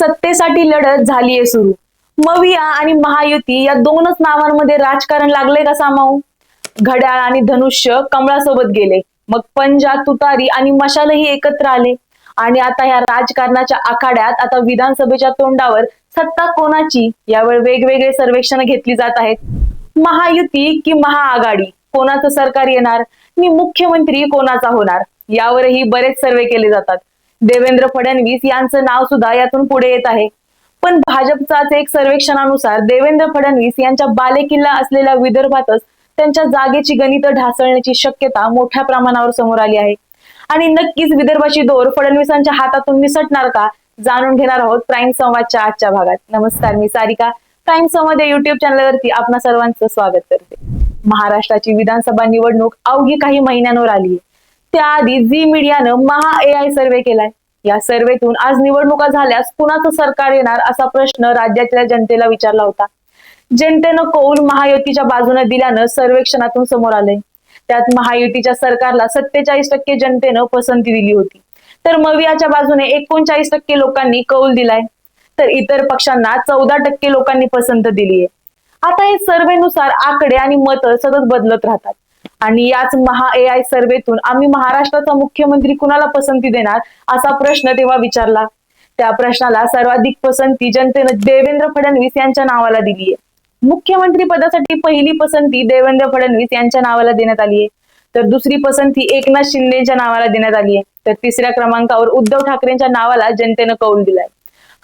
सत्तेसाठी लढत झालीये सुरू. मविया आणि महायुती या दोनच नावांमध्ये राजकारण लागले का सामावू घड्याळ आणि धनुष्य कमळासोबत गेले. मग पंजा तुतारी आणि मशालही एकत्र आले. आणि आता या राजकारणाच्या आखाड्यात आता विधानसभेच्या तोंडावर सत्ता कोणाची? यावर वेगवेगळे सर्वेक्षण घेतली जात आहेत. महायुती की महाआघाडी? कोणाचं सरकार येणार? आणि मुख्यमंत्री कोणाचा होणार? यावरही बरेच सर्वे केले जातात. देवेंद्र फडणवीस यांचं नाव सुद्धा यातून पुढे येत आहे. पण भाजपचाच एक सर्वेक्षणानुसार देवेंद्र फडणवीस यांच्या बालेकिल्ला असलेल्या विदर्भातच त्यांच्या जागेची गणित ढासळण्याची शक्यता मोठ्या प्रमाणावर समोर आली आहे. आणि नक्कीच विदर्भाची दोर फडणवीसांच्या हातातून निसटणार का जाणून घेणार आहोत प्राईम संवादच्या आजच्या भागात. नमस्कार मी सारिका. प्राईम संवाद या युट्यूब चॅनलवरती आपणा सर्वांचं स्वागत करते. महाराष्ट्राची विधानसभा निवडणूक अवघी काही महिन्यांवर आली त्याआधी झी मीडियानं महा ए आय सर्वे केलाय. या सर्वेतून आज निवडणुका झाल्यास कुणाचं सरकार येणार असा प्रश्न राज्यातल्या जनतेला विचारला होता. जनतेनं कौल महायुतीच्या बाजूने दिल्यानं सर्वेक्षणातून समोर आलंय. त्यात महायुतीच्या सरकारला सत्तेचाळीस टक्के जनतेनं पसंती दिली होती. तर मवियाच्या बाजूने एकोणचाळीस टक्के लोकांनी कौल दिलाय. तर इतर पक्षांना चौदा टक्के लोकांनी पसंत दिली आहे आता हे सर्वेनुसार आकडे आणि मत सतत बदलत राहतात. आणि याच महा ए आय सर्वेतून आम्ही महाराष्ट्राचा मुख्यमंत्री कुणाला पसंती देणार असा प्रश्न तेव्हा विचारला. त्या प्रश्नाला सर्वाधिक पसंती जनतेनं देवेंद्र फडणवीस यांच्या नावाला दिली आहे. मुख्यमंत्री पदासाठी पहिली पसंती देवेंद्र फडणवीस यांच्या नावाला देण्यात आली आहे. तर दुसरी पसंती एकनाथ शिंदेच्या नावाला देण्यात आली आहे. तर तिसऱ्या क्रमांकावर उद्धव ठाकरेंच्या नावाला जनतेनं कौल दिलाय.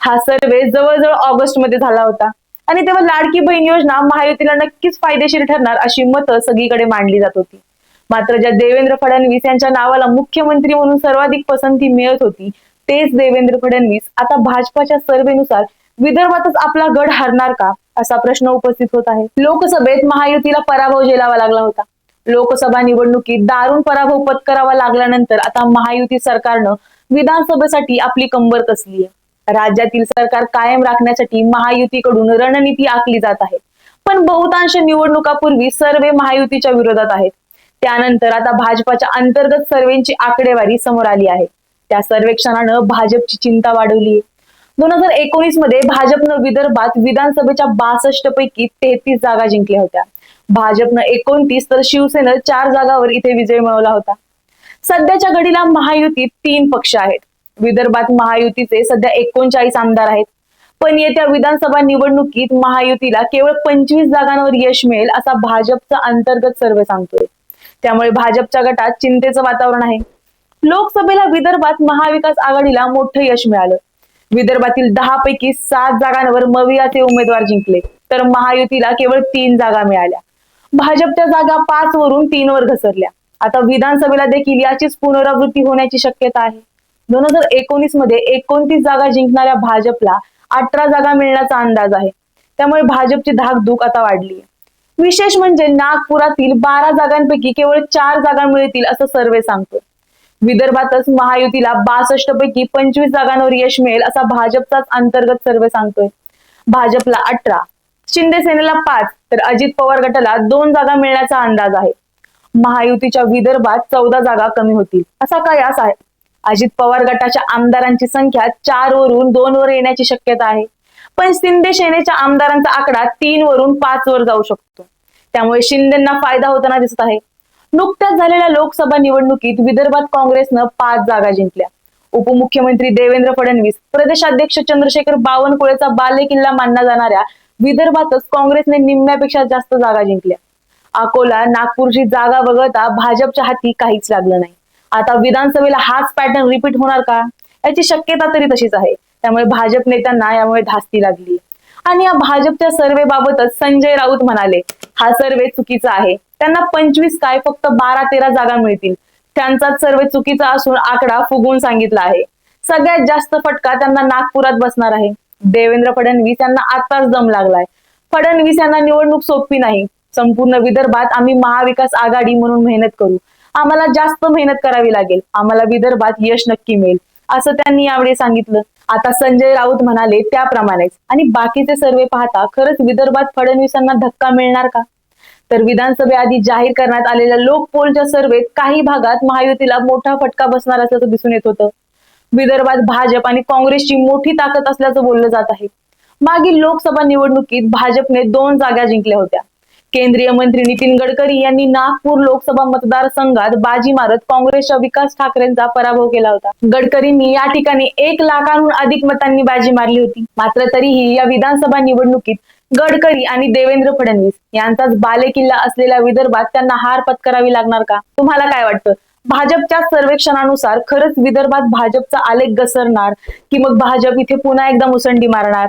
हा सर्वे जवळजवळ ऑगस्टमध्ये झाला होता. आणि तेव्हा लाडकी बहीण योजना महायुतीला नक्कीच फायदेशीर ठरणार अशी मतं सगळीकडे मांडली जात होती. मात्र ज्या देवेंद्र फडणवीस यांच्या नावाला मुख्यमंत्री म्हणून सर्वाधिक पसंती मिळत होती तेच देवेंद्र फडणवीस आता भाजपाच्या सर्वेनुसार विदर्भातच आपला गड हरणार का असा प्रश्न उपस्थित होत आहे. लोकसभेत महायुतीला पराभव झेलावा लागला होता. लोकसभा निवडणुकीत दारुण पराभव पत्करावा लागल्यानंतर आता महायुती सरकारनं विधानसभेसाठी आपली कंबर कसली आहे? राज्यातील सरकार कायम राखण्यासाठी महायुतीकडून रणनीती आखली जात आहे. पण बहुतांश निवडणुकापूर्वी सर्वे महायुतीच्या विरोधात आहेत. त्यानंतर आता भाजपाच्या अंतर्गत सर्वेंची आकडेवारी समोर आली आहे. त्या सर्वेक्षणानं भाजपची चिंता वाढवली आहे. दोन हजार एकोणीसमध्ये भाजपनं विदर्भात विधानसभेच्या बासष्ट पैकी तेहतीस जागा जिंकल्या होत्या. भाजपनं एकोणतीस तर शिवसेनेनं चार जागावर इथे विजय मिळवला होता. सध्याच्या घडीला महायुतीत तीन पक्ष आहेत. विदर्भात महायुतीचे सध्या एकोणचाळीस आमदार आहेत. पण येत्या विधानसभा निवडणुकीत महायुतीला केवळ पंचवीस जागांवर यश मिळेल असा भाजपचा अंतर्गत सर्वे सांगतोय. त्यामुळे भाजपच्या गटात चिंतेचं वातावरण आहे. लोकसभेला विदर्भात महाविकास आघाडीला मोठं यश मिळालं. विदर्भातील दहा पैकी सात जागांवर मवियाचे उमेदवार जिंकले तर महायुतीला केवळ तीन जागा मिळाल्या. भाजपच्या जागा पाच वरून तीन वर घसरल्या. आता विधानसभेला देखील याचीच पुनरावृत्ती होण्याची शक्यता आहे. दोन हजार एकोणीसमध्ये एकोणतीस जागा जिंकणाऱ्या भाजपला अठरा जागा मिळण्याचा अंदाज आहे. त्यामुळे भाजपची धाकधूक आता वाढली आहे विशेष म्हणजे नागपुरातील बारा जागांपैकी केवळ चार जागा मिळतील असं सर्वे सांगतो विदर्भातच महायुतीला बासष्ट पैकी पंचवीस जागांवर यश मिळेल असा भाजपचाच अंतर्गत सर्वे सांगतोय. भाजपला अठरा शिंदे सेनेला पाच तर अजित पवार गटाला दोन जागा मिळण्याचा अंदाज आहे. महायुतीच्या विदर्भात चौदा जागा कमी होतील. असा काय आहे? अजित पवार गटाच्या आमदारांची संख्या चार वरून दोन वर येण्याची शक्यता आहे. पण शिंदे सेनेच्या आमदारांचा आकडा तीन वरून पाच वर जाऊ शकतो. त्यामुळे शिंदेना फायदा होताना दिसत आहे. नुकत्याच झालेल्या लोकसभा निवडणुकीत विदर्भात काँग्रेसनं पाच जागा जिंकल्या. उपमुख्यमंत्री देवेंद्र फडणवीस प्रदेशाध्यक्ष चंद्रशेखर बावनकुळेचा बालेकिल्ला मानला जाणाऱ्या विदर्भातच काँग्रेसने निम्म्यापेक्षा जास्त जागा जिंकल्या. अकोला नागपूरची जागा वगळता भाजपच्या हाती काहीच लागलं नाही. आता विधानसभेला हाच पॅटर्न रिपीट होणार का? याची शक्यता तरी तशीच आहे. त्यामुळे भाजप नेत्यांना यामुळे धास्ती लागली. आणि या भाजपच्या सर्वे बाबतच संजय राऊत म्हणाले हा सर्वे चुकीचा आहे. त्यांना पंचवीस काय फक्त बारा तेरा जागा मिळतील. त्यांचाच सर्वे चुकीचा असून आकडा फुगवून सांगितला आहे. सगळ्यात जास्त फटका त्यांना नागपुरात बसणार आहे. देवेंद्र फडणवीस यांना आताच दम लागलाय. फडणवीस यांना निवडणूक सोपी नाही. संपूर्ण विदर्भात आम्ही महाविकास आघाडी म्हणून मेहनत करू. आम्हाला जास्त मेहनत करावी लागेल. आम्हाला विदर्भात यश नक्की मिळेल. असं त्यांनी यावेळी सांगितलं. आता संजय राऊत म्हणाले त्याप्रमाणेच. आणि बाकीचे सर्वे पाहता खरंच विदर्भात फडणवीसांना धक्का मिळणार का? तर विधानसभेआधी जाहीर करण्यात आलेल्या लोकपोलच्या सर्वेत काही भागात महायुतीला मोठा फटका बसणार असल्याचं दिसून येत होतं. विदर्भात भाजप आणि काँग्रेसची मोठी ताकद असल्याचं बोललं जात आहे. मागील लोकसभा निवडणुकीत भाजपने दोन जागा जिंकल्या होत्या. केंद्रीय मंत्री नितीन गडकरी यांनी नागपूर लोकसभा मतदारसंघात बाजी मारत काँग्रेसच्या विकास ठाकरेंचा पराभव केला होता. गडकरींनी या ठिकाणी एक लाखांहून अधिक मतांनी बाजी मारली होती. मात्र तरीही या विधानसभा निवडणुकीत गडकरी आणि देवेंद्र फडणवीस यांचाच बालेकिल्ला असलेल्या विदर्भात त्यांना हार पत्करावी लागणार का? तुम्हाला काय वाटतं? भाजपच्या सर्वेक्षणानुसार खरंच विदर्भात भाजपचा आलेख घसरणार की मग भाजप इथे पुन्हा एकदा मुसंडी मारणार?